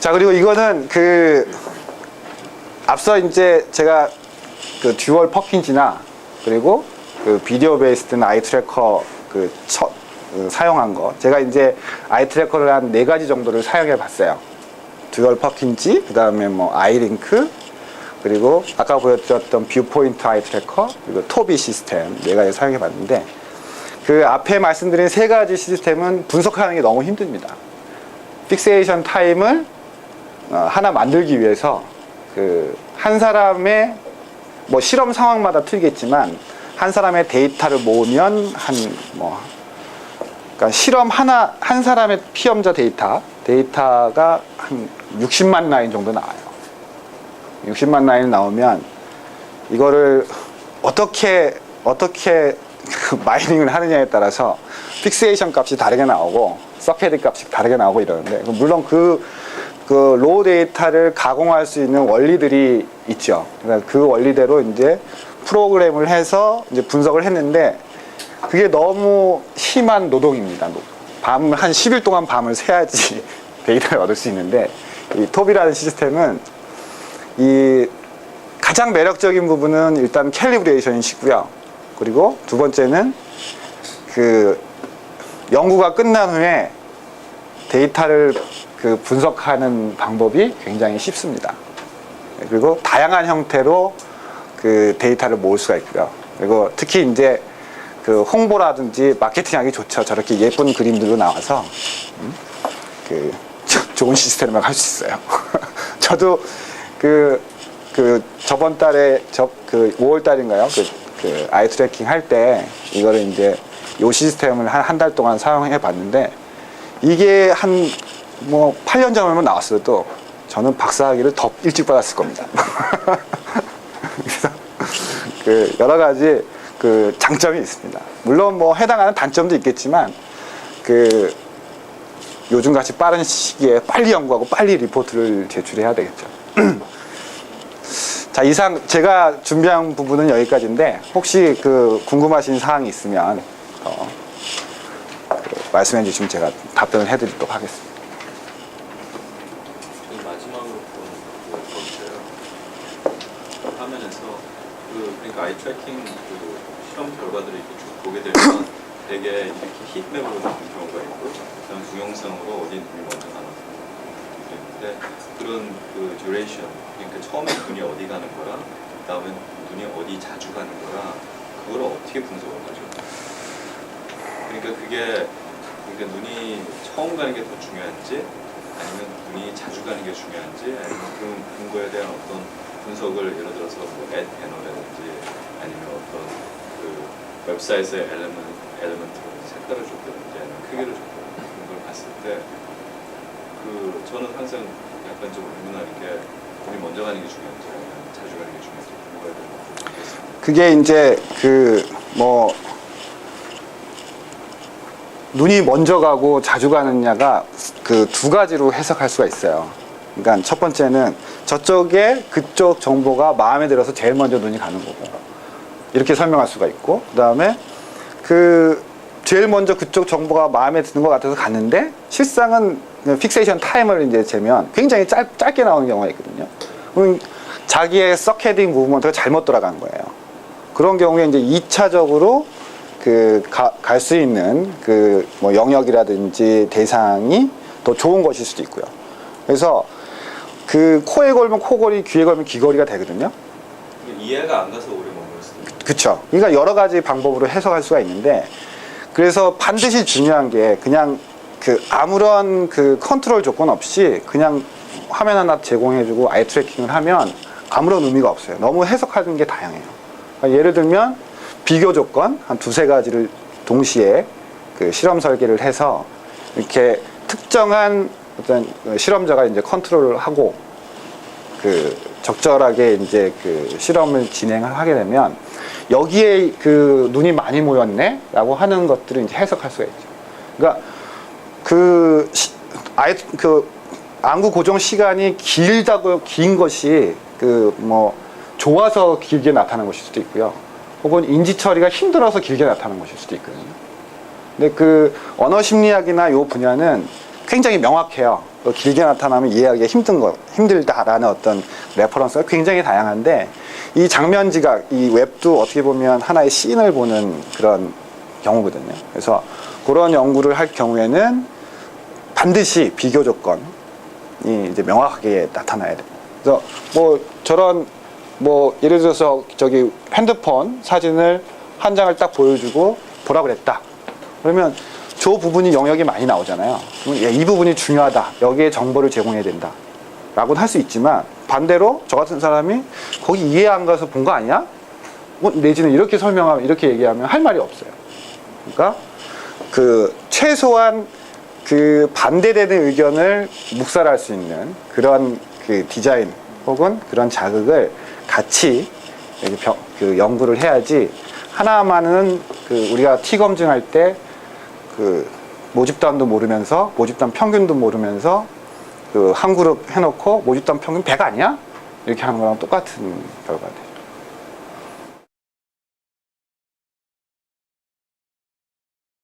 자 그리고 이거는 그 앞서 이제 제가 그 듀얼 퍼킨지나 그리고 그 비디오 베이스드 아이 트래커 그 첫, 그 사용한 거. 제가 이제 아이 트래커를 한 네 가지 정도를 사용해 봤어요. 듀얼 퍼킨지 그 다음에 뭐 아이링크 그리고 아까 보여드렸던 뷰포인트 아이 트래커 그리고 토비 시스템 네 가지 사용해 봤는데 그 앞에 말씀드린 세 가지 시스템은 분석하는 게 너무 힘듭니다. 픽세이션 타임을 어, 하나 만들기 위해서 그 한 사람의 뭐 실험 상황마다 틀리겠지만 한 사람의 데이터를 모으면 한뭐 그러니까 실험 하나 한 사람의 피험자 데이터 데이터가 한 60만 라인 정도 나와요. 60만 라인 나오면 이거를 어떻게 어떻게 그 마이닝을 하느냐에 따라서 픽세이션 값이 다르게 나오고 서켓 값이 다르게 나오고 이러는데 물론 그 그 로우 데이터를 가공할 수 있는 원리들이 있죠. 그러니까 그 원리대로 이제 프로그램을 해서 이제 분석을 했는데 그게 너무 심한 노동입니다. 밤한 10일 동안 밤을 새야지 데이터를 얻을 수 있는데 이 톱이라는 시스템은 이 가장 매력적인 부분은 일단 캘리브레이션이시고요. 그리고 두 번째는 그 연구가 끝난 후에 데이터를 그 분석하는 방법이 굉장히 쉽습니다. 그리고 다양한 형태로 그 데이터를 모을 수가 있고요. 그리고 특히 이제 그 홍보라든지 마케팅하기 좋죠. 저렇게 예쁜 그림들로 나와서 음? 그 저- 좋은 시스템을 할 수 있어요. 저도 그, 그 저번 달에 저 그 5월 달인가요? 그, 그 아이 트래킹 할 때 이거를 이제 요 시스템을 한 한 달 동안 사용해 봤는데 이게 한 뭐 8년 전이면 나왔어도 저는 박사학위를 더 일찍 받았을 겁니다. 그래서 그 여러 가지 그 장점이 있습니다. 물론 뭐 해당하는 단점도 있겠지만 그 요즘 같이 빠른 시기에 빨리 연구하고 빨리 리포트를 제출해야 되겠죠. 자 이상 제가 준비한 부분은 여기까지인데 혹시 그 궁금하신 사항이 있으면 어, 그 말씀해 주시면 제가 답변을 해드리도록 하겠습니다. 마지막으로 본 건데요. 화면에서 그 그러니까 아이 트래킹 그 실험 결과들을 이렇게 쭉 보게 되면 되게 이렇게 히트맵으로 나오는 경우가 있고 그다음 동영상으로 어디 눈이 먼저 나눠서 있는데 그런 그 듀레이션 그러니까 처음에 눈이 어디 가는 거랑 그다음에 눈이 어디 자주 가는 거랑 그걸 어떻게 분석을 하죠? 그러니까 그게 그러니까 눈이 처음 가는 게 더 중요한지 아니면 눈이 자주 가는 게 중요한지 아니면 그런, 거에 대한 어떤 분석을 예를 들어서 뭐 앱 배너라든지 아니면 어떤 그 웹사이트의 엘레먼트, 엘레먼트로 색깔을 줬다든지 아니면 크기를 줬다든지 그런 걸 봤을 때 그 저는 항상 약간 좀 의문하는 게 눈이 먼저 가는 게 중요한지 아니면 자주 가는 게 중요한지 그런 거에 대한 부분이 있습니다. 그게 이제 그 뭐 눈이 먼저 가고 자주 가느냐가 그 두 가지로 해석할 수가 있어요. 그러니까 첫 번째는 저쪽에 그쪽 정보가 마음에 들어서 제일 먼저 눈이 가는 거고 이렇게 설명할 수가 있고 그 다음에 그 제일 먼저 그쪽 정보가 마음에 드는 것 같아서 갔는데 실상은 픽세이션 타임을 이제 재면 굉장히 짧, 짧게 나오는 경우가 있거든요. 그럼 자기의 서캐딩 무브먼트가 잘못 돌아간 거예요. 그런 경우에 이제 2차적으로 그 갈 수 있는 그 뭐 영역이라든지 대상이 더 좋은 것일 수도 있고요. 그래서 그 코에 걸면 코걸이, 귀에 걸면 귀걸이가 되거든요. 이해가 안 가서 오래 머물렀습니다. 그쵸. 그러니까 여러 가지 방법으로 해석할 수가 있는데, 그래서 반드시 중요한 게 그냥 그 아무런 그 컨트롤 조건 없이 그냥 화면 하나 제공해주고 아이 트래킹을 하면 아무런 의미가 없어요. 너무 해석하는 게 다양해요. 그러니까 예를 들면 비교 조건 한 두세 가지를 동시에 그 실험 설계를 해서 이렇게 특정한 어떤 그 실험자가 이제 컨트롤을 하고 그 적절하게 이제 그 실험을 진행을 하게 되면 여기에 그 눈이 많이 모였네라고 하는 것들을 이제 해석할 수가 있죠. 그러니까 그 시, 아예 그 안구 고정 시간이 길다고 긴 것이 그 뭐 좋아서 길게 나타나는 것일 수도 있고요. 혹은 인지 처리가 힘들어서 길게 나타나는 것일 수도 있거든요. 근데 그 언어 심리학이나 요 분야는 굉장히 명확해요. 그 길게 나타나면 이해하기가 힘든 것, 힘들다라는 어떤 레퍼런스가 굉장히 다양한데 이 장면 지각, 이 웹도 어떻게 보면 하나의 씬을 보는 그런 경우거든요. 그래서 그런 연구를 할 경우에는 반드시 비교 조건이 이제 명확하게 나타나야 돼요. 그래서 뭐 저런 뭐 예를 들어서 저기 핸드폰 사진을 한 장을 딱 보여주고 보라 그랬다. 그러면 저 부분이 영역이 많이 나오잖아요. 예, 이 부분이 중요하다. 여기에 정보를 제공해야 된다. 라고는 할 수 있지만 반대로 저 같은 사람이 거기 이해 안 가서 본 거 아니야? 뭐 내지는 이렇게 설명하면 이렇게 얘기하면 할 말이 없어요. 그러니까 그 최소한 그 반대되는 의견을 묵살할 수 있는 그런 그 디자인 혹은 그런 자극을 같이 병- 그 연구를 해야지 하나만은 그 우리가 T 검증할 때 그 모집단도 모르면서 모집단 평균도 모르면서 그 한 그룹 해놓고 모집단 평균 100 아니야? 이렇게 하는 거랑 똑같은 결과돼요.